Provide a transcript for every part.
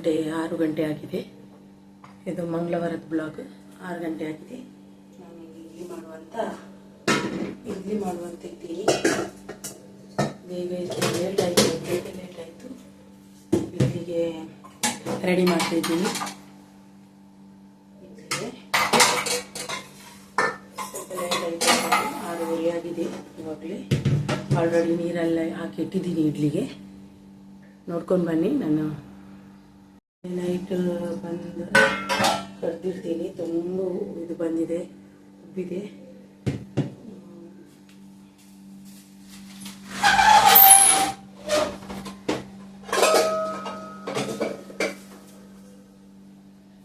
ಗಂಟೆ, ಆರು ಗಂಟೆ ಆಗಿದೆ. ಇದು ಮಂಗಳವಾರದ ಬ್ಲಾಗ್. ಆರು ಗಂಟೆ ಆಗಿದೆ. ನಾನು ಇಡ್ಲಿ ಮಾಡುವಂತ ಇಡ್ಲಿ ಮಾಡುವಂತ ಇದ್ದೀನಿ. ಬೇಗ ಲೇಟ್ ಆಯಿತು, ಬೇಗ ಲೇಟ್ ಆಯಿತು. ಇಡ್ಲಿಗೆ ರೆಡಿ ಮಾಡ್ತಾ ಇದ್ದೀನಿ. ಸ್ವಲ್ಪ ಲೇಟ್ ಆಯಿತು ಆಗಿದೆ ಇವಾಗಲೇ. ಆಲ್ರೆಡಿ ನೀರೆಲ್ಲ ಹಾಕಿ ಇಟ್ಟಿದ್ದೀನಿ ಇಡ್ಲಿಗೆ. ನೋಡ್ಕೊಂಡು ಬನ್ನಿ, ನಾನು ನೈಟ್ ಬಂದು ಕರೆದಿರ್ತೀನಿ. ತುಂಬ ಇದು ಬಂದಿದೆ, ಉಬ್ಬಿದೆ.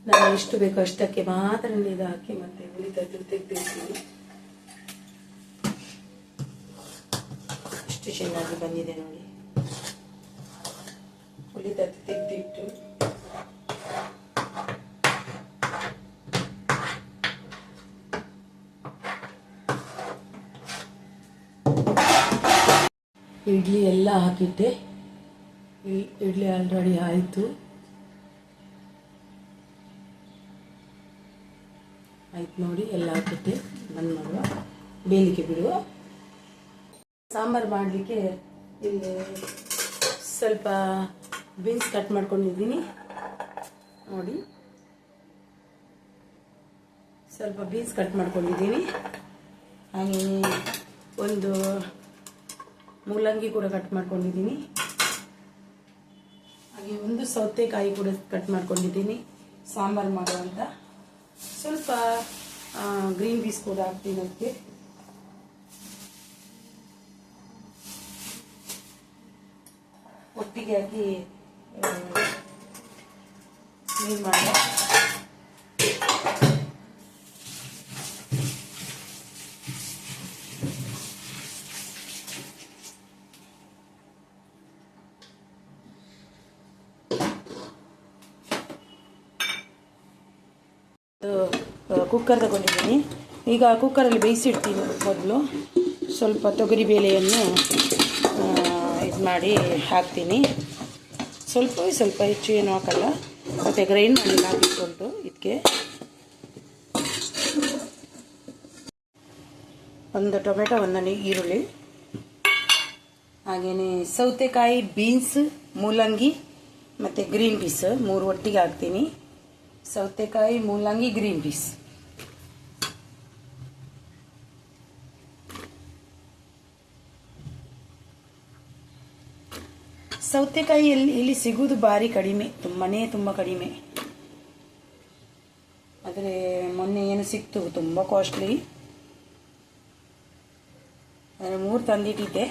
ನಾನು ಎಷ್ಟು ಬೇಕೋ ಅಷ್ಟಕ್ಕೆ ಮಾತ್ರ ನೀರು ಹಾಕಿ ಮತ್ತೆ ಉಳಿದದ್ದು ತೆಗೆದಿರ್ತೀನಿ. ಎಷ್ಟು ಚೆನ್ನಾಗಿ ಬಂದಿದೆ ನೋಡಿ. ಉಳಿದದ್ದು ತೆಗೆದಿಟ್ಟು ಇಡ್ಲಿ ಎಲ್ಲ ಹಾಕಿಟ್ಟೆ. ಇಡ್ಲಿ ಆಲ್ರೆಡಿ ಆಯಿತು. ಆಯ್ತು ನೋಡಿ, ಎಲ್ಲ ಹಾಕಿಟ್ಟೆ. ಬಂದ್ ಮಾಡುವ. ಬೇಲಿಕೆ ಬಿಡುವ. ಸಾಂಬಾರು ಮಾಡಲಿಕ್ಕೆ ಇಲ್ಲಿ ಸ್ವಲ್ಪ ಬೀನ್ಸ್ ಕಟ್ ಮಾಡ್ಕೊಂಡಿದ್ದೀನಿ. ನೋಡಿ. ಸ್ವಲ್ಪ ಬೀನ್ಸ್ ಕಟ್ ಮಾಡ್ಕೊಂಡಿದ್ದೀನಿ. ಹಾಗೆ ಒಂದು ಮೂಲಂಗಿ ಕೂಡ ಕಟ್ ಮಾಡ್ಕೊಂಡಿದ್ದೀನಿ. ಹಾಗೆ ಒಂದು ಸೌತೆಕಾಯಿ ಕೂಡ ಕಟ್ ಮಾಡ್ಕೊಂಡಿದ್ದೀನಿ. ಸಾಂಬಾರು ಮಾಡುವಂತ ಸ್ವಲ್ಪ ಗ್ರೀನ್ ಪೀಸ್ ಕೂಡ ಹಾಕ್ತೀನಿ ಅದಕ್ಕೆ ಒಟ್ಟಿಗೆ ಹಾಕಿ ನೀರು ಮಾಡುವ ಕುಕ್ಕರ್ ತಗೊಂಡಿದ್ದೀನಿ. ಈಗ ಕುಕ್ಕರಲ್ಲಿ ಬೇಯಿಸಿಡ್ತೀನಿ ಮೊದಲು. ಸ್ವಲ್ಪ ತೊಗರಿ ಬೇಳೆಯನ್ನು ಇದು ಮಾಡಿ ಹಾಕ್ತೀನಿ. ಸ್ವಲ್ಪ ಸ್ವಲ್ಪ ಹೆಚ್ಚು ಏನು ಹಾಕಲ್ಲ. ಮತ್ತು ಗ್ರೈಂಡ್ ಮಾಡಿ ಹಾಕಿಕೊಂಡು ಇದಕ್ಕೆ ಒಂದು ಟೊಮೆಟೊ ಒಂದನೇ ಈರುಳ್ಳಿ. ಹಾಗೆಯೇ ಸೌತೆಕಾಯಿ, ಬೀನ್ಸ್, ಮೂಲಂಗಿ, ಮತ್ತು ಗ್ರೀನ್ ಪೀಸ್ ಮೂರು ಒಟ್ಟಿಗೆ ಹಾಕ್ತೀನಿ. ಸೌತೆಕಾಯಿ, ಮೂಲಂಗಿ, ಗ್ರೀನ್ ಪೀಸ್. ಸೌತೆಕಾಯಿ ಇಲ್ಲಿ ಸಿಗುವುದು ಭಾರಿ ಕಡಿಮೆ, ತುಂಬಾನೇ ತುಂಬ ಕಡಿಮೆ. ಆದರೆ ಮೊನ್ನೆ ಏನು ಸಿಕ್ತು ತುಂಬ ಕಾಸ್ಟ್ಲಿ ಅಂದರೆ ಮೂರು ತಂದಿಟ್ಟಿದ್ದೆ.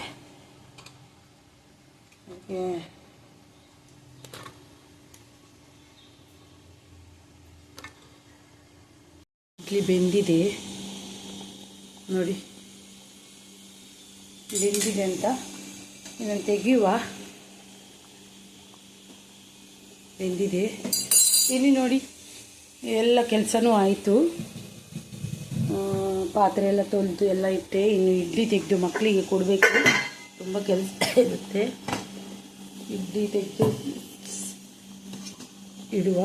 ಇಡ್ಲಿ ಬೆಂದಿದೆ. ನೋಡಿ, ಬೆಂದಿದೆ ಅಂತ ಇದನ್ನು ತೆಗೆಯುವ. ಬೆಂದಿದೆ ಇಲ್ಲಿ ನೋಡಿ, ಎಲ್ಲ ಕೆಲಸನೂ ಆಯಿತು. ಪಾತ್ರೆ ಎಲ್ಲ ತೊಳೆದು ಎಲ್ಲ ಇಟ್ಟೆ. ಇನ್ನು ಇಡ್ಲಿ ತೆಗೆದು ಮಕ್ಕಳಿಗೆ ಕೊಡಬೇಕು. ತುಂಬ ಕೆಲಸ ಇರುತ್ತೆ. ಇಡ್ಲಿ ತೆಗೆದು ಇಡುವ.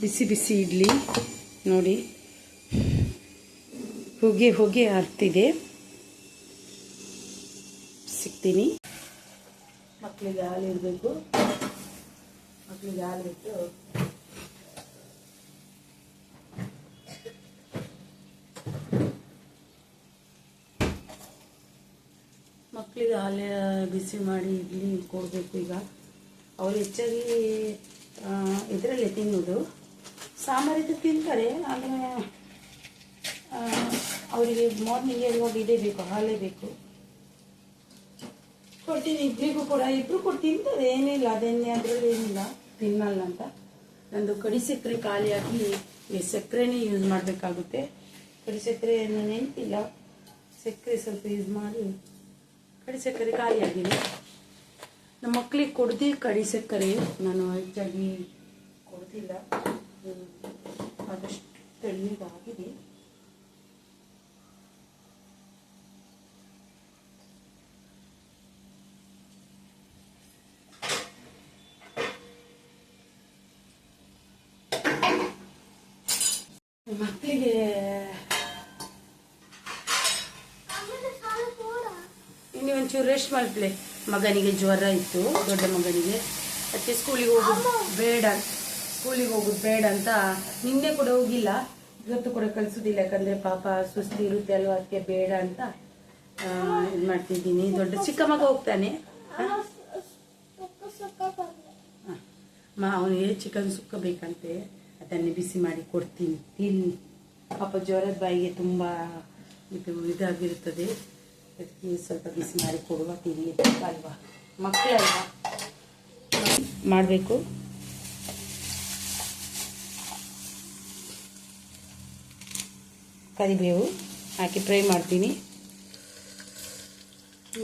ಬಿಸಿ ಬಿಸಿ ಇಡ್ಲಿ. ನೋಡಿ, ಹೊಗೆ ಹೊಗೆ ಆಗ್ತಿದೆ. ಸಿಗ್ತೀನಿ ಮಕ್ಕಳಿಗೆ ಹಾಲು ಇರಬೇಕು. ಮಕ್ಕಳಿಗೆ ಹಾಲು ಇಟ್ಟು ಮಕ್ಕಳಿಗೆ ಹಾಲು ಬಿಸಿ ಮಾಡಿ ಇಡ್ಲಿ ಕೊಡಬೇಕು ಈಗ. ಅವ್ರು ಹೆಚ್ಚಾಗಿ ಇದರಲ್ಲಿ ತಿನ್ನೋದು. ಸಾಂಬಾರಿದ್ದು ತಿಂತಾರೆ, ಆದರೆ ಅವರಿಗೆ ಮಾರ್ನಿಂಗ್ ಹೋಗಿ ಇದೇ ಬೇಕು, ಹಾಲೇ ಬೇಕು. ಕೊಡ್ತೀನಿ ಇಬ್ಬರಿಗೂ ಕೂಡ. ಇಬ್ರು ಕೂಡ ತಿಂತಾರೆ ಏನಿಲ್ಲ ಅದೇನೇ ಅದರಲ್ಲಿ ಏನಿಲ್ಲ. ತಿನ್ನಲ್ಲ ಅಂತ. ನಂದು ಕಡಿ ಸಕ್ಕರೆ ಖಾಲಿ ಹಾಕಿ ಈ ಸಕ್ಕರೆನೇ ಯೂಸ್ ಮಾಡಬೇಕಾಗುತ್ತೆ. ಕಡಿ ಸಕ್ಕರೆ ಏನು ನೆನಪಿಲ್ಲ. ಸಕ್ಕರೆ ಸ್ವಲ್ಪ ಯೂಸ್ ಮಾಡಿ, ಕಡಿ ಸಕ್ಕರೆ ಖಾಲಿ ಆಗಿದೆ ನಮ್ಮ ಮಕ್ಕಳಿಗೆ ಕೊಡ್ದಿ ಕಡಿ ಸಕ್ಕರೆ. ನಾನು ಹೆಚ್ಚಾಗಿ ಕೊಡ್ತಿಲ್ಲ. ಆದಷ್ಟು ತಣ್ಣಗಾಗಿದೆ. ಮಕ್ಕಳಿಗೆ ಇನ್ನು ಒಂಚೂರು ರೆಸ್ಟ್ ಮಾಡ್ಲೆ ಮಗನಿಗೆ ಜ್ವರ ಇತ್ತು ದೊಡ್ಡ ಮಗನಿಗೆ. ಅದಕ್ಕೆ ಸ್ಕೂಲಿಗೆ ಹೋಗೋದು ಬೇಡ ಸ್ಕೂಲಿಗೆ ಹೋಗೋದು ಬೇಡ ಅಂತ ನಿನ್ನೆ ಕೂಡ ಹೋಗಿಲ್ಲ. ಇವತ್ತು ಕೂಡ ಕಳಿಸೋದಿಲ್ಲ ಯಾಕಂದ್ರೆ ಪಾಪ ಸುಸ್ತಿ ಇರುತ್ತೆ ಅಲ್ವಾ ಅದಕ್ಕೆ ಬೇಡ ಅಂತ ಇದು ಮಾಡ್ತಿದ್ದೀನಿ. ದೊಡ್ಡ ಚಿಕ್ಕ ಮಗ ಹೋಗ್ತಾನೆ. ಮಾ ಅವನಿಗೆ ಚಿಕನ್ ಸುಕ್ಕ ಬೇಕಂತೆ. ಅದನ್ನೇ ಬಿಸಿ ಮಾಡಿ ಕೊಡ್ತೀನಿ. ತಿನ್ನಿ ಪಾಪ ಜ್ವರದ ಬಾಯಿಗೆ ತುಂಬ ಇದು ಇದಾಗಿರುತ್ತದೆ. ಅದಕ್ಕೆ ಸ್ವಲ್ಪ ಬಿಸಿ ಮಾಡಿ ಕೊಡುವ ತಿನ್ನಿ. ಅಲ್ವಾ? ಮಕ್ಕಳಲ್ವಾ? ಮಾಡಬೇಕು. ಕರಿಬೇವು ಹಾಕಿ ಫ್ರೈ ಮಾಡ್ತೀನಿ.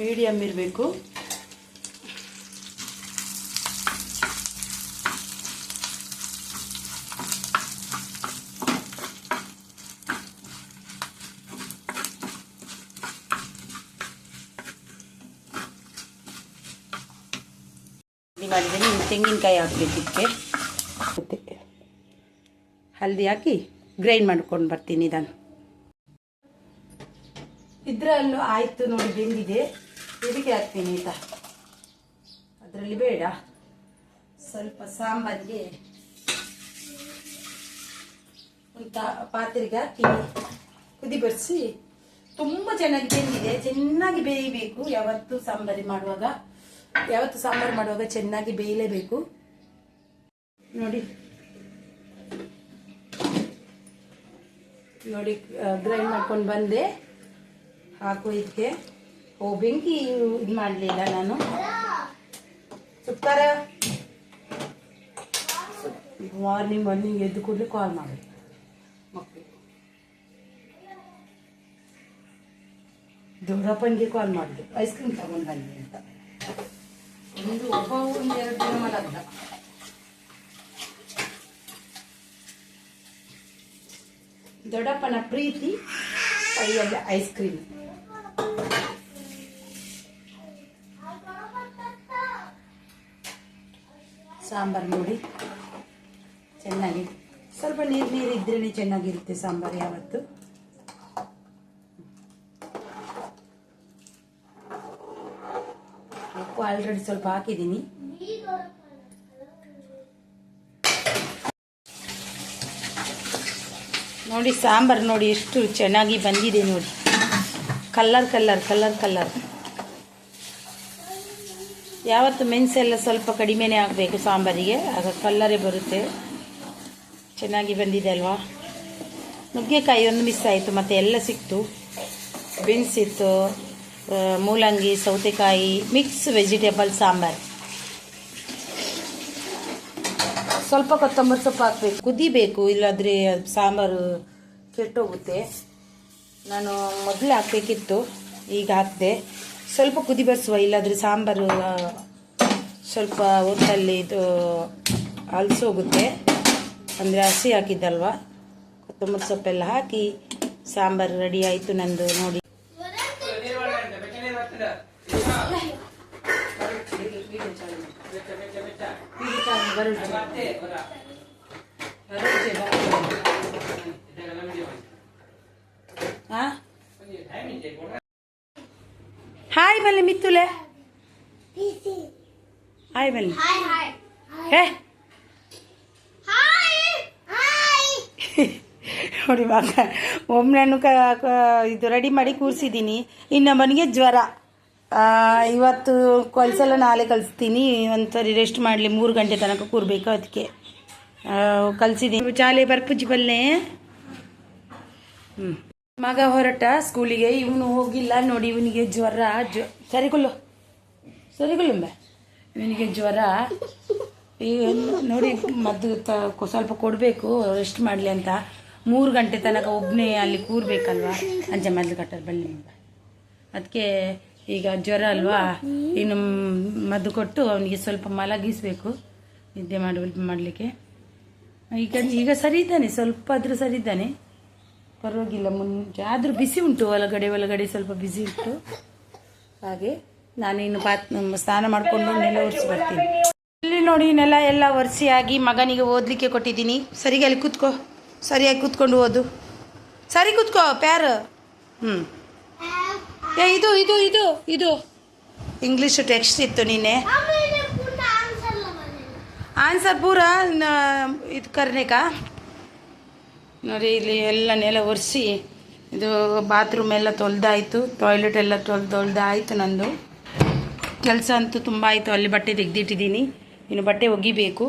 ಮೀಡಿಯಮ್ ಇರಬೇಕು ಇದು ಮಾಡಿದ್ದೀನಿ ಇನ್ನು ತೆಂಗಿನಕಾಯಿ ಹಾಕ್ಬೇಕು ಇದಕ್ಕೆ ಮತ್ತೆ ಹಲ್ದಿ ಹಾಕಿ ಗ್ರೈಂಡ್ ಮಾಡ್ಕೊಂಡು ಬರ್ತೀನಿ ಇದನ್ನು ಇದರಲ್ಲೂ ಆಯಿತು ನೋಡಿ ಬೆಂದಿದೆ ಇದಕ್ಕೆ ಹಾಕ್ತೀನಿ ಆಯಿತಾ ಅದರಲ್ಲಿ ಬೇಡ. ಸ್ವಲ್ಪ ಸಾಂಬಾರಿಗೆ ಅಂತ ಪಾತ್ರೆಗೆ ಹಾಕಿ ಕುದಿ ಬರೆಸಿ ತುಂಬ ಚೆನ್ನಾಗಿ ಬೆಂದಿದೆ. ಚೆನ್ನಾಗಿ ಬೇಯಬೇಕು. ಯಾವತ್ತು ಸಾಂಬಾರಿ ಮಾಡುವಾಗ, ಯಾವತ್ತು ಸಾಂಬಾರು ಮಾಡುವಾಗ ಚೆನ್ನಾಗಿ ಬೇಯಲೇಬೇಕು. ನೋಡಿ. ನೋಡಿ ಗ್ರೈಂಡ್ ಮಾಡ್ಕೊಂಡು ಬಂದೆ. ಹಾಕು ಇದಕ್ಕೆ. ಓ, ಬೆಂಕಿ ಇದು ಮಾಡಲಿಲ್ಲ ನಾನು. ಸುತ್ತಾರ ಮಾರ್ನಿಂಗ್ ಮಾರ್ನಿಂಗ್ ಎದ್ದು ಕೂಡಲೇ ಕಾಲ್ ಮಾಡಿ. ಮಕ್ಕಳು ದೊಡ್ಡಪ್ಪನಿಗೆ ಕಾಲ್ ಮಾಡಿದೆ. ಐಸ್ ಕ್ರೀಮ್ ತಗೊಂಡು ಬನ್ನಿ ಅಂತ. ಒಂದು ಒಬ್ಬ ಒಂದು ಎರಡು ದಿನ ಮಲಗ್ದ ದೊಡ್ಡಪ್ಪನ ಪ್ರೀತಿ ಕೈಯಲ್ಲಿ ಐಸ್ ಕ್ರೀಮ್ ಸಾಂಬಾರು ನೋಡಿ. ಚೆನ್ನಾಗಿ. ಸ್ವಲ್ಪ ನೀರು ನೀರು ಇದ್ರೇ ಚೆನ್ನಾಗಿರುತ್ತೆ ಸಾಂಬಾರು ಯಾವತ್ತು. ಉಪ್ಪು ಆಲ್ರೆಡಿ ಸ್ವಲ್ಪ ಹಾಕಿದ್ದೀನಿ. ನೋಡಿ, ಸಾಂಬಾರು ನೋಡಿ, ಎಷ್ಟು ಚೆನ್ನಾಗಿ ಬಂದಿದೆ ನೋಡಿ. Colour colour colour colour. ಯಾವತ್ತು ಮೆಣಸೆಲ್ಲ ಸ್ವಲ್ಪ ಕಡಿಮೆನೇ ಆಗಬೇಕು ಸಾಂಬಾರಿಗೆ, ಆಗ ಕಲ್ಲರೇ ಬರುತ್ತೆ. ಚೆನ್ನಾಗಿ ಬಂದಿದೆ ಅಲ್ವಾ? ನುಗ್ಗೆಕಾಯಿ ಒಂದು ಮಿಸ್ ಆಯಿತು, ಮತ್ತು ಎಲ್ಲ ಸಿಕ್ತು. ಬೀನ್ಸ್ ಇತ್ತು ಮೂಲಂಗಿ, ಸೌತೆಕಾಯಿ ಮಿಕ್ಸ್ ವೆಜಿಟೇಬಲ್ ಸಾಂಬಾರು. ಸ್ವಲ್ಪ ಕೊತ್ತಂಬರಿ ಸೊಪ್ಪು ಹಾಕಬೇಕು. ಕುದಿಬೇಕು ಇಲ್ಲಾಂದರೆ ಅದು ಸಾಂಬಾರು ಕೆಟ್ಟೋಗುತ್ತೆ. ನಾನು ಮೊದಲು ಹಾಕಬೇಕಿತ್ತು ಈಗ ಹಾಕಿದೆ. ಸ್ವಲ್ಪ ಕುದಿ ಬರೆಸುವ ಇಲ್ಲಾದರೆ ಸಾಂಬಾರು ಸ್ವಲ್ಪ ಹೊತ್ತಲ್ಲಿ ಇದು ಅಲಸೋಗುತ್ತೆ. ಅಂದರೆ ಹಸಿ ಹಾಕಿದ್ದಲ್ವ? ಕೊತ್ತಂಬರಿ ಸೊಪ್ಪೆಲ್ಲ ಹಾಕಿ ಸಾಂಬಾರು ರೆಡಿ ಆಯಿತು ನಂದು ನೋಡಿ. ಹಾಯ್ ಮಲ್ಲಿ ಮಿತ್ತುಲೆ ಹಾಯ್ ಮಲ್ಲಿ ಹೇ ನೋಡಿ ಮಗ ಒಮ್ಮೆ ಕ ಕ- ಇದು ರೆಡಿ ಮಾಡಿ ಕೂರಿಸಿದ್ದೀನಿ. ಇನ್ನೊಬ್ಬನಿಗೆ ಜ್ವರ. ಆ, ಇವತ್ತು ಕಳ್ಸಲ್ಲ ನಾಳೆ ಕಲಿಸ್ತೀನಿ. ಒಂದ್ಸರಿ ರೆಸ್ಟ್ ಮಾಡಲಿ, ಮೂರು ಗಂಟೆ ತನಕ ಕೂರ್ಬೇಕು ಅದಕ್ಕೆ ಕಲಿಸಿದ್ದೀನಿ ಚಾಲೆ ಬರ್ಪುಜ್ಜಿ ಬಲ್ಲೆ. ಹ್ಞೂ ಮಗ ಹೊರಟ ಸ್ಕೂಲಿಗೆ, ಇವನು ಹೋಗಿಲ್ಲ ನೋಡಿ, ಇವನಿಗೆ ಜ್ವರ. ಜ್ವ ಸರಿಗೊಲ್ಲು ಸರಿಗೊಲ್ಲುಂಬೆ ಇವನಿಗೆ ಜ್ವರ. ನೋಡಿ, ಮದ್ದು ತ ಸ್ವಲ್ಪ ಕೊಡಬೇಕು ರೆಸ್ಟ್ ಮಾಡಲಿ ಅಂತ. ಮೂರು ಗಂಟೆ ತನಕ ಒಬ್ಬನೇ ಅಲ್ಲಿ ಕೂರ್ಬೇಕಲ್ವಾ? ಅಂಜೆ ಮದ್ದು ಕಟ್ಟರ್ ಬಲ್ಲಿ ಅದಕ್ಕೆ ಈಗ ಜ್ವರ ಅಲ್ವಾ? ಇನ್ನು ಮದ್ದು ಕೊಟ್ಟು ಅವನಿಗೆ ಸ್ವಲ್ಪ ಮಲಗಿಸಬೇಕು. ನಿದ್ದೆ ಮಾಡಿ ಮಾಡಲಿಕ್ಕೆ. ಈಗ ಈಗ ಸರಿ ಇದ್ದಾನೆ, ಸ್ವಲ್ಪ ಆದರೂ ಸರಿ ಇದ್ದಾನೆ. ಪರವಾಗಿಲ್ಲ ಮುಂಚೆ ಆದರೂ ಬಿಸಿ ಉಂಟು, ಒಳಗಡೆ ಒಳಗಡೆ ಸ್ವಲ್ಪ ಬಿಸಿ ಉಂಟು. ಹಾಗೆ ನಾನಿನ್ನು ಪಾತ್ ಸ್ನಾನ ಮಾಡಿಕೊಂಡು ನೆಲ ಒರೆಸಿ ಬರ್ತೀನಿ. ಇಲ್ಲಿ ನೋಡಿ ನೆಲ ಎಲ್ಲ ಒರೆಸಿಯಾಗಿ ಮಗನಿಗೆ ಓದಲಿಕ್ಕೆ ಕೊಟ್ಟಿದ್ದೀನಿ. ಸರಿಗೆ ಅಲ್ಲಿ ಕೂತ್ಕೋ. ಸರಿಯಾಗಿ ಕೂತ್ಕೊಂಡು ಓದು. ಸರಿ ಕೂತ್ಕೋ, ಪ್ಯಾರ. ಹ್ಞೂ ಏ ಇದು ಇದು ಇದು ಇದು. ಇಂಗ್ಲೀಷ್ ಟೆಕ್ಸ್ಟ್ ಇತ್ತು ನಿನ್ನೆ. ಆನ್ಸರ್ ಪೂರ ಇದು ಕರ್ನೇಕ ನೋಡಿ ಇಲ್ಲಿ ಎಲ್ಲ ನೆಲ ಒರೆಸಿ ಇದು ಬಾತ್ರೂಮ್ ಎಲ್ಲ ತೊಳೆದಾಯಿತು ಟಾಯ್ಲೆಟ್ ಎಲ್ಲ ತೊಳೆದು ತೊಳೆದಾಯ್ತು ನಂದು. ಕೆಲಸ ಅಂತೂ ತುಂಬ ಆಯಿತು ಅಲ್ಲಿ ಬಟ್ಟೆ ತೆಗೆದಿಟ್ಟಿದ್ದೀನಿ. ಇನ್ನು ಬಟ್ಟೆ ಒಗಿಬೇಕು.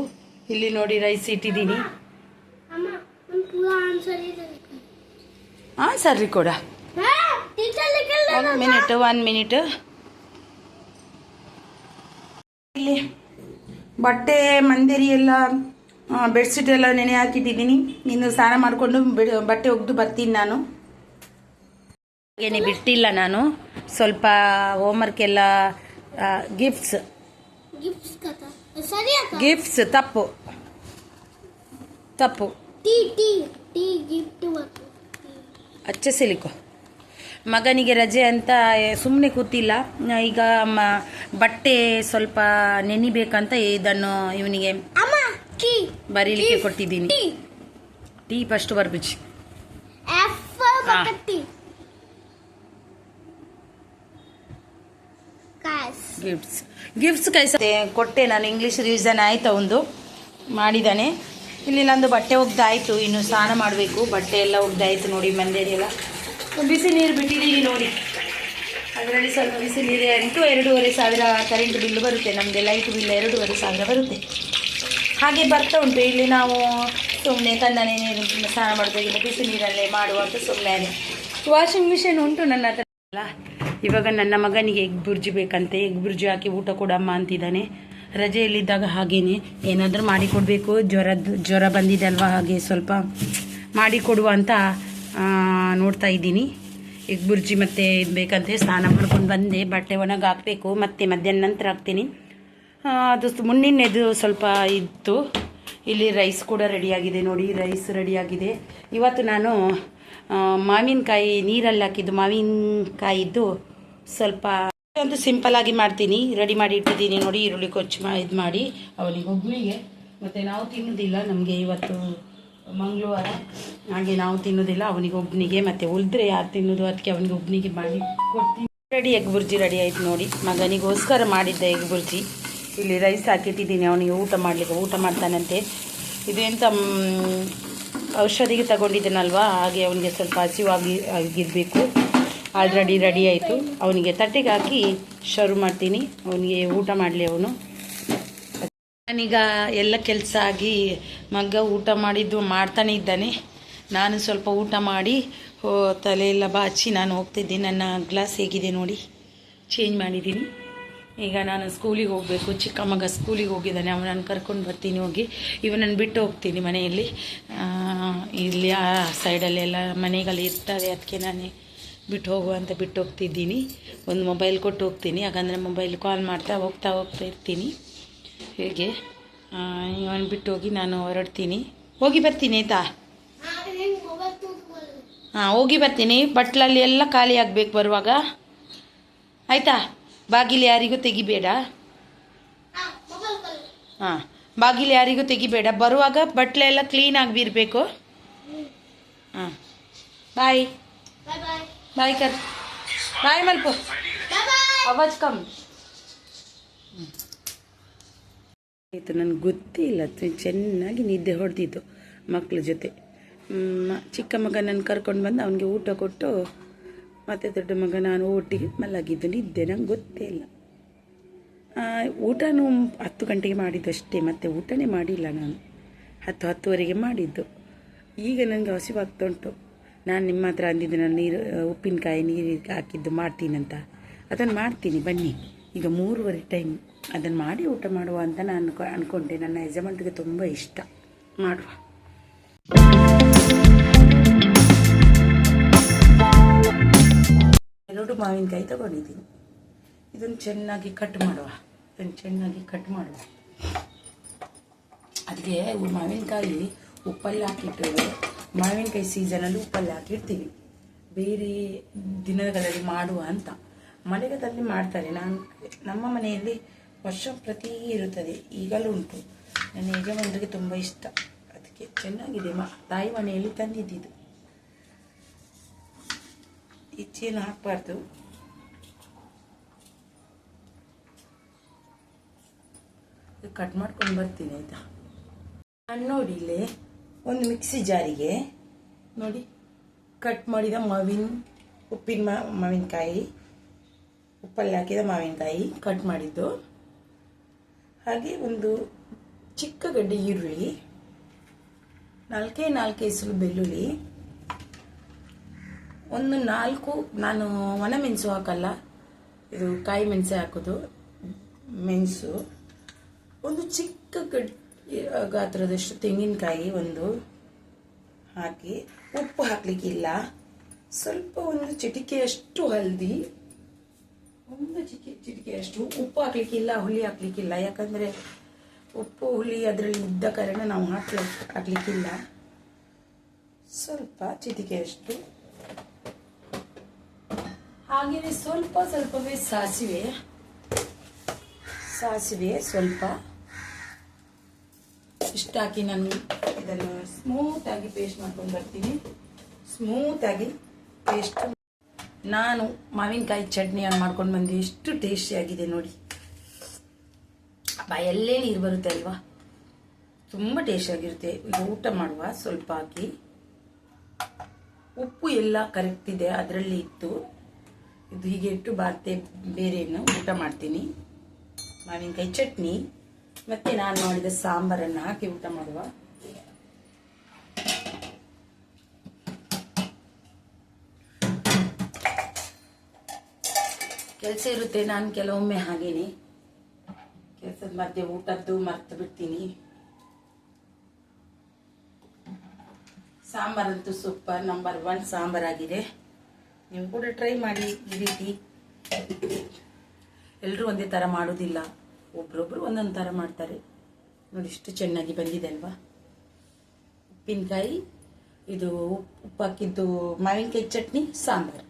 ಇಲ್ಲಿ ನೋಡಿ ರೈಸ್ ಇಟ್ಟಿದ್ದೀನಿ. ಹಾಂ ಸರಿ ಒನ್ ಮಿನಿಟ್ ಒನ್ ಮಿನಿಟ್ ಇಲ್ಲಿ ಬಟ್ಟೆ ಮಂದಿರಿ ಎಲ್ಲ ಬೆಡ್ಶೀಟ್ ಎಲ್ಲ ನೆನೆ ಹಾಕಿದ್ದೀನಿ ನೀನು ಸ್ನಾನ ಮಾಡಿಕೊಂಡು ಬಟ್ಟೆ ಒಗ್ದು ಬರ್ತೀನಿ ನಾನು. ಏನೇ ಬಿಟ್ಟಿಲ್ಲ ನಾನು. ಸ್ವಲ್ಪ ಹೋಮ್ವರ್ಕ್ ಎಲ್ಲ ಗಿಫ್ಟ್ಸ್ ಗಿಫ್ಟ್ಸ್ ತಪ್ಪು. ತಪ್ಪು. ಟೀ ಟೀ ಟೀ ಗಿಫ್ಟ್ ಮತ್ತು ಅಚ್ಚ ಸಿಲಿಕೋ. ಮಗನಿಗೆ ರಜೆ ಅಂತ ಸುಮ್ಮನೆ ಕೂತಿಲ್ಲ. ಈಗ ಬಟ್ಟೆ ಸ್ವಲ್ಪ ನೆನಿಬೇಕಂತ ಇದನ್ನು ಇವನಿಗೆ ಬರೀಲಿಕ್ಕೆ ಕೊಟ್ಟಿದ್ದೀನಿ. ಟೀ. ಫಸ್ಟ್ ಬರ್ಬಿಚ್ಚಿ ಗಿಫ್ಟ್ಸ್ ಗಿಫ್ಟ್ಸ್ ಕೈಸ ಕೊಟ್ಟೆ ನಾನು ಇಂಗ್ಲೀಷ್ ರಿವಿಸನ್ ಆಯ್ತು ಒಂದು? ಮಾಡಿದ್ದಾನೆ ಇಲ್ಲಿ ನಂದು ಬಟ್ಟೆ ಒಗ್ದಾಯ್ತು ಇನ್ನು ಸ್ನಾನ ಮಾಡಬೇಕು. ಬಟ್ಟೆ ಎಲ್ಲ ಒಗ್ದಾಯ್ತು ನೋಡಿ ಮಂದೇರಿ ಎಲ್ಲ ಬಿಸಿ ನೀರು ಬಿಟ್ಟಿದ್ದೀವಿ ನೋಡಿ. ಅದರಲ್ಲಿ ಸ್ವಲ್ಪ ಬಿಸಿ ನೀರು ಎಂಟು ಎರಡೂವರೆ ಸಾವಿರ ಕರೆಂಟ್ ಬಿಲ್ ಬರುತ್ತೆ. ನಮಗೆ ಲೈಟ್ ಬಿಲ್ ಎರಡೂವರೆ ಸಾವಿರ ಬರುತ್ತೆ. ಹಾಗೆ ಬರ್ತಾ ಉಂಟು. ಇಲ್ಲಿ ನಾವು ಸುಮ್ಮನೆ ತಣ್ಣನೆ ನೀರು ಸ್ನಾನ ಮಾಡಬೇಕಿಲ್ಲ ಬಿಸಿ ನೀರಲ್ಲೇ ಮಾಡುವಂಥ ಸುಮ್ಮನೆ ವಾಷಿಂಗ್ ಮಿಷಿನ್ ಉಂಟು ನನ್ನ ಹತ್ರ. ಅಲ್ಲ, ಇವಾಗ ನನ್ನ ಮಗನಿಗೆ ಎಗ್ ಬುರ್ಜಿ ಬೇಕಂತೆ. ಎಗ್ ಬುರ್ಜಿ ಹಾಕಿ ಊಟ ಕೊಡಮ್ಮ ಅಂತಿದ್ದಾನೆ. ರಜೆಯಲ್ಲಿದ್ದಾಗ ಹಾಗೇನೆ. ಏನಾದರೂ ಮಾಡಿಕೊಡಬೇಕು ಜ್ವರದ್ದು ಜ್ವರ ಬಂದಿದೆ ಅಲ್ವಾ? ಹಾಗೆ ಸ್ವಲ್ಪ ಮಾಡಿಕೊಡುವ ಅಂತ ನೋಡ್ತಾ ಇದ್ದೀನಿ. ಎಗ್ ಬುರ್ಜಿ ಮತ್ತೆ ಬೇಕಂತೆ ಸ್ನಾನ ಮಾಡ್ಕೊಂಡು ಬಂದೆ. ಬಟ್ಟೆ ಒಣಗಿ ಹಾಕಬೇಕು. ಮತ್ತೆ ಮಧ್ಯಾಹ್ನ ನಂತರ ಹಾಕ್ತೀನಿ. ಅದು ಮುನ್ನಿನ್ನೆದು ಸ್ವಲ್ಪ ಇತ್ತು. ಇಲ್ಲಿ ರೈಸ್ ಕೂಡ ರೆಡಿಯಾಗಿದೆ ನೋಡಿ. ರೈಸ್ ರೆಡಿಯಾಗಿದೆ ಇವತ್ತು ನಾನು ಮಾವಿನಕಾಯಿ ನೀರಲ್ಲಿ ಹಾಕಿದ್ದು. ಮಾವಿನಕಾಯಿದ್ದು ಸ್ವಲ್ಪ ಒಂದು ಸಿಂಪಲ್ ಆಗಿ ಮಾಡ್ತೀನಿ. ರೆಡಿ ಮಾಡಿ ಇಟ್ಟಿದ್ದೀನಿ ನೋಡಿ. ಈರುಳ್ಳಿ ಕೊಚ್ಚು ಮಾ, ಇದು ಮಾಡಿ ಅವನಿಗೆ ಒಬ್ಬನಿಗೆ ಮತ್ತು ನಾವು ತಿನ್ನೋದಿಲ್ಲ ನಮಗೆ ಇವತ್ತು. ಮಂಗಳವಾರ. ಹಾಗೆ ನಾವು ತಿನ್ನೋದಿಲ್ಲ ಅವನಿಗೆ ಒಬ್ಬನಿಗೆ ಮತ್ತೆ ಉಳಿದ್ರೆ ಯಾರು ತಿನ್ನೋದು ಅದಕ್ಕೆ ಅವನಿಗೆ ಒಬ್ಬನಿಗೆ ಮಾಡಿ ಕೊಡ್ತೀನಿ. ರೆಡಿ ಎಗ್ ಬುರ್ಜಿ ರೆಡಿ ಆಯ್ತು ನೋಡಿ. ಮಗನಿಗೋಸ್ಕರ ಮಾಡಿದ್ದೆ ಎಗ್ ಬುರ್ಜಿ ಇಲ್ಲಿ ರೈಸ್ ಹಾಕಿಟ್ಟಿದ್ದೀನಿ, ಅವನಿಗೆ ಊಟ ಮಾಡಲಿಕ್ಕೆ. ಊಟ ಮಾಡ್ತಾನಂತೆ. ಇದು ಎಂತ ಔಷಧಿಗೆ ತಗೊಂಡಿದ್ದೇನಲ್ವಾ? ಹಾಗೆ ಅವನಿಗೆ ಸ್ವಲ್ಪ ಹಸಿವಾಗಿ ಆಗಿರಬೇಕು. ಆಲ್ರೆಡಿ ರೆಡಿ ಆಯಿತು. ಅವನಿಗೆ ತಟ್ಟೆಗೆ ಹಾಕಿ ಶುರು ಮಾಡ್ತೀನಿ. ಅವನಿಗೆ ಊಟ ಮಾಡಲಿ ಅವನು. ನಾನೀಗ ಎಲ್ಲ ಕೆಲಸ ಆಗಿ ಮಗ ಊಟ ಮಾಡಿದ್ದು ಮಾಡ್ತಾನೆ ಇದ್ದಾನೆ. ನಾನು ಸ್ವಲ್ಪ ಊಟ ಮಾಡಿ ಹೋ ತಲೆಯೆಲ್ಲ ಬಾಚಿ ನಾನು ಹೋಗ್ತಿದ್ದೀನಿ ನನ್ನ ಗ್ಲಾಸ್ ಹೇಗಿದೆ ನೋಡಿ. ಚೇಂಜ್ ಮಾಡಿದ್ದೀನಿ. ಈಗ ನಾನು ಸ್ಕೂಲಿಗೆ ಹೋಗಬೇಕು. ಚಿಕ್ಕ ಮಗ ಸ್ಕೂಲಿಗೆ ಹೋಗಿದ್ದಾನೆ. ಅವನನ್ನು ಕರ್ಕೊಂಡು ಬರ್ತೀನಿ ಹೋಗಿ. ಇವನನ್ನು ಬಿಟ್ಟು ಹೋಗ್ತೀನಿ ಮನೆಯಲ್ಲಿ. ಇಲ್ಲಿ ಆ ಸೈಡಲ್ಲೆಲ್ಲ ಮನೆಗಳು ಇರ್ತವೆ. ಅದಕ್ಕೆ ನಾನೇ ಬಿಟ್ಟು ಹೋಗುವ ಅಂತ ಬಿಟ್ಟು ಹೋಗ್ತಿದ್ದೀನಿ. ಒಂದು ಮೊಬೈಲ್ ಕೊಟ್ಟು ಹೋಗ್ತೀನಿ. ಯಾಕಂದರೆ ಮೊಬೈಲ್ ಕಾಲ್ ಮಾಡ್ತಾ ಹೋಗ್ತಾ ಹೋಗ್ತಾ ಇರ್ತೀನಿ. ಹೇಗೆ? ಇವನು ಬಿಟ್ಟು ಹೋಗಿ ನಾನು ಹೊರಡ್ತೀನಿ. ಹೋಗಿ ಬರ್ತೀನಿ ಆಯಿತಾ? ಹಾಂ ಹೋಗಿ ಬರ್ತೀನಿ. ಬಟ್ಲಲ್ಲಿ ಎಲ್ಲ ಖಾಲಿ ಆಗಬೇಕು ಬರುವಾಗ. ಆಯಿತಾ? ಬಾಗಿಲು ಯಾರಿಗೂ ತೆಗಿಬೇಡ. ಹಾಂ ಬಾಗಿಲು ಯಾರಿಗೂ ತೆಗಿಬೇಡ. ಬರುವಾಗ ಬಟ್ಲೆ ಎಲ್ಲ ಕ್ಲೀನಾಗಿ ಬಿರಬೇಕು. ಹಾಂ ಬಾಯ್. ಬಾಯ್ ಕರ್ ಬಾಯ್ ಮಲ್ಪು. ಅವಾಜ್ ಕಮ್ ಆಯಿತು, ನನಗೆ ಗೊತ್ತೇ ಇಲ್ಲ. ಚೆನ್ನಾಗಿ ನಿದ್ದೆ ಹೊಡೆದಿದ್ದು ಮಕ್ಕಳ ಜೊತೆ. ಚಿಕ್ಕ ಮಗ ನನ್ನ ಕರ್ಕೊಂಡು ಬಂದು ಅವನಿಗೆ ಊಟ ಕೊಟ್ಟು, ಮತ್ತೆ ದೊಡ್ಡ ಮಗ ನಾನು ಒಟ್ಟಿಗೆ ಮಲಗಿದ್ದು ನಿದ್ದೆ. ನಂಗೆ ಗೊತ್ತೇ ಇಲ್ಲ. ಊಟನೂ ಹತ್ತು ಗಂಟೆಗೆ ಮಾಡಿದ್ದು ಅಷ್ಟೇ ಮತ್ತು ಊಟನೇ ಮಾಡಿಲ್ಲ ನಾನು. ಹತ್ತು, ಹತ್ತುವರೆಗೆ ಮಾಡಿದ್ದು. ಈಗ ನನಗೆ ಹಸಿವಾಗ್ತಾ ಉಂಟು. ನಾನು ನಿಮ್ಮ ಹತ್ರ ಅಂದಿದ್ದು ನಾನು ನೀರು, ಉಪ್ಪಿನಕಾಯಿ ನೀರಿಗೆ ಹಾಕಿದ್ದು ಮಾಡ್ತೀನಂತ. ಅದನ್ನು ಮಾಡ್ತೀನಿ, ಬನ್ನಿ. ಈಗ ಮೂರುವರೆ ಟೈಮ್ ಅದನ್ನು ಮಾಡಿ ಊಟ ಮಾಡುವ ಅಂತ ನಾನು ಅಂದ್ಕೊಂಡೆ ನನ್ನ ಯಜಮಾನ್ರಿಗೆ ತುಂಬ ಇಷ್ಟ. ಮಾಡುವ. ಎರಡು ಮಾವಿನಕಾಯಿ ತಗೊಂಡಿದ್ದೀನಿ. ಇದನ್ನು ಚೆನ್ನಾಗಿ ಕಟ್ ಮಾಡುವ. ಇದನ್ನು ಚೆನ್ನಾಗಿ ಕಟ್ ಮಾಡುವ. ಅದಕ್ಕೆ ಮಾವಿನಕಾಯಿ ಉಪ್ಪಲ್ಲಿ ಹಾಕಿಟ್ಟು, ಮಾವಿನಕಾಯಿ ಸೀಸನಲ್ಲಿ ಉಪ್ಪಲ್ಲಿ ಹಾಕಿರ್ತೀವಿ. ಬೇರೆ ದಿನಗಳಲ್ಲಿ ಮಾಡುವ ಅಂತ. ಮಳೆಗದಲ್ಲಿ ಮಾಡ್ತಾರೆ. ನಾನು, ನಮ್ಮ ಮನೆಯಲ್ಲಿ ವರ್ಷ ಪ್ರತಿ ಇರುತ್ತದೆ ಈಗಲೂ ಉಂಟು ನನ್ನ ಯಜಮಾನರಿಗೆ ತುಂಬ ಇಷ್ಟ. ಅದಕ್ಕೆ ಚೆನ್ನಾಗಿದೆ. ಮ, ತಾಯಿ ಮನೆಯಲ್ಲಿ ತಂದಿದ್ದಿದ್ದು. ಇಚ್ಚೇನು ಹಾಕಬಾರ್ದು. ಕಟ್ ಮಾಡ್ಕೊಂಡು ಬರ್ತೀನಿ, ಆಯ್ತಾ? ನಾನು ನೋಡಿ ಇಲ್ಲಿ ಒಂದು ಮಿಕ್ಸಿ ಜಾರಿಗೆ, ನೋಡಿ ಕಟ್ ಮಾಡಿದ ಮಾವಿನ ಉಪ್ಪಿನ ಮಾವಿನಕಾಯಿ, ಉಪ್ಪಲ್ಲಿ ಹಾಕಿದ ಮಾವಿನಕಾಯಿ ಕಟ್ ಮಾಡಿದ್ದು. ಹಾಗೆ ಒಂದು ಚಿಕ್ಕ ಗಡ್ಡೆ ಈರುಳ್ಳಿ, ನಾಲ್ಕೇ ನಾಲ್ಕು ಹೆಸರು ಬೆಳ್ಳುಳ್ಳಿ, ಒಂದು ನಾಲ್ಕು, ನಾನು ಒಣಮೆಣಸು ಹಾಕಲ್ಲ, ಇದು ಕಾಯಿ ಮೆಣಸೆ ಹಾಕೋದು, ಮೆಣಸು, ಒಂದು ಚಿಕ್ಕ ಗಡ್ ಗಾತ್ರದಷ್ಟು ತೆಂಗಿನಕಾಯಿ ಒಂದು ಹಾಕಿ, ಉಪ್ಪು ಹಾಕಲಿಕ್ಕಿಲ್ಲ, ಸ್ವಲ್ಪ ಒಂದು ಚಿಟಿಕೆಯಷ್ಟು ಹಲ್ದಿ ಒಂದು ಚಿಟಿಕೆ ಅಷ್ಟು. ಉಪ್ಪು ಹಾಕ್ಲಿಕ್ಕಿಲ್ಲ, ಹುಳಿ ಹಾಕ್ಲಿಕ್ಕಿಲ್ಲ. ಯಾಕಂದ್ರೆ ಉಪ್ಪು, ಹುಳಿ ಅದರಲ್ಲಿ ಇದ್ದ ಕಾರಣ ನಾವು ಹಾಕ್ಲಿ ಹಾಕ್ಲಿಕ್ಕಿಲ್ಲ. ಸ್ವಲ್ಪ ಚಿಟಿಕೆಯಷ್ಟು ಹಾಗೆಯೇ ಸ್ವಲ್ಪ ಸ್ವಲ್ಪವೇ ಸಾಸಿವೆ. ಸಾಸಿವೆ ಸ್ವಲ್ಪ. ಇಷ್ಟ ಹಾಕಿ ನಾನು ಇದನ್ನು ಸ್ಮೂತ್ ಆಗಿ ಪೇಸ್ಟ್ ಮಾಡ್ಕೊಂಡು ಬರ್ತೀನಿ. ಸ್ಮೂತ್ ಆಗಿ ಪೇಸ್ಟ್ ನಾನು ಮಾವಿನಕಾಯಿ ಚಟ್ನಿಯನ್ನು ಮಾಡ್ಕೊಂಡು ಬಂದು. ಎಷ್ಟು ಟೇಸ್ಟಿ ಆಗಿದೆ ನೋಡಿ. ಬಾಯಲ್ಲೇ ನೀರು ಬರುತ್ತೆ ಅಲ್ವಾ? ತುಂಬ ಟೇಸ್ಟಿಯಾಗಿರುತ್ತೆ ಈಗ ಊಟ ಮಾಡುವ. ಸ್ವಲ್ಪ ಹಾಕಿ. ಉಪ್ಪು ಎಲ್ಲ ಕರೆಕ್ಟ್ ಇದೆ. ಅದರಲ್ಲಿ ಇತ್ತು ಇದು ಹೀಗೆ ಇಟ್ಟು ಬಾರ್ತೆ ಬೇರೆಯನ್ನು ಊಟ ಮಾಡ್ತೀನಿ. ಮಾವಿನಕಾಯಿ ಚಟ್ನಿ. ಮತ್ತು ನಾನು ಮಾಡಿದ ಸಾಂಬಾರನ್ನು ಹಾಕಿ ಊಟ ಮಾಡುವ. ಕೆಲಸ ಇರುತ್ತೆ, ನಾನು ಕೆಲವೊಮ್ಮೆ ಹಾಗೇನೆ. ಕೆಲಸದ ಮಧ್ಯೆ ಊಟದ್ದು ಮರ್ತು ಬಿಡ್ತೀನಿ ಸಾಂಬಾರಂತೂ ಸೂಪರ್, ನಂಬರ್ ಒನ್ ಸಾಂಬಾರಾಗಿದೆ. ನೀವು ಕೂಡ ಟ್ರೈ ಮಾಡಿ, ಈ ರೀತಿ. ಎಲ್ಲರೂ ಒಂದೇ ಥರ ಮಾಡೋದಿಲ್ಲ. ಒಬ್ರೊಬ್ರು ಒಂದೊಂದು ಥರ ಮಾಡ್ತಾರೆ. ನೋಡಿ, ಇಷ್ಟು ಚೆನ್ನಾಗಿ ಬಂದಿದೆ ಅಲ್ವಾ? ಉಪ್ಪಿನಕಾಯಿ, ಇದು ಉಪ್ಪು ಹಾಕಿದ್ದು ಮಾವಿನಕಾಯಿ ಚಟ್ನಿ, ಸಾಂಬಾರು.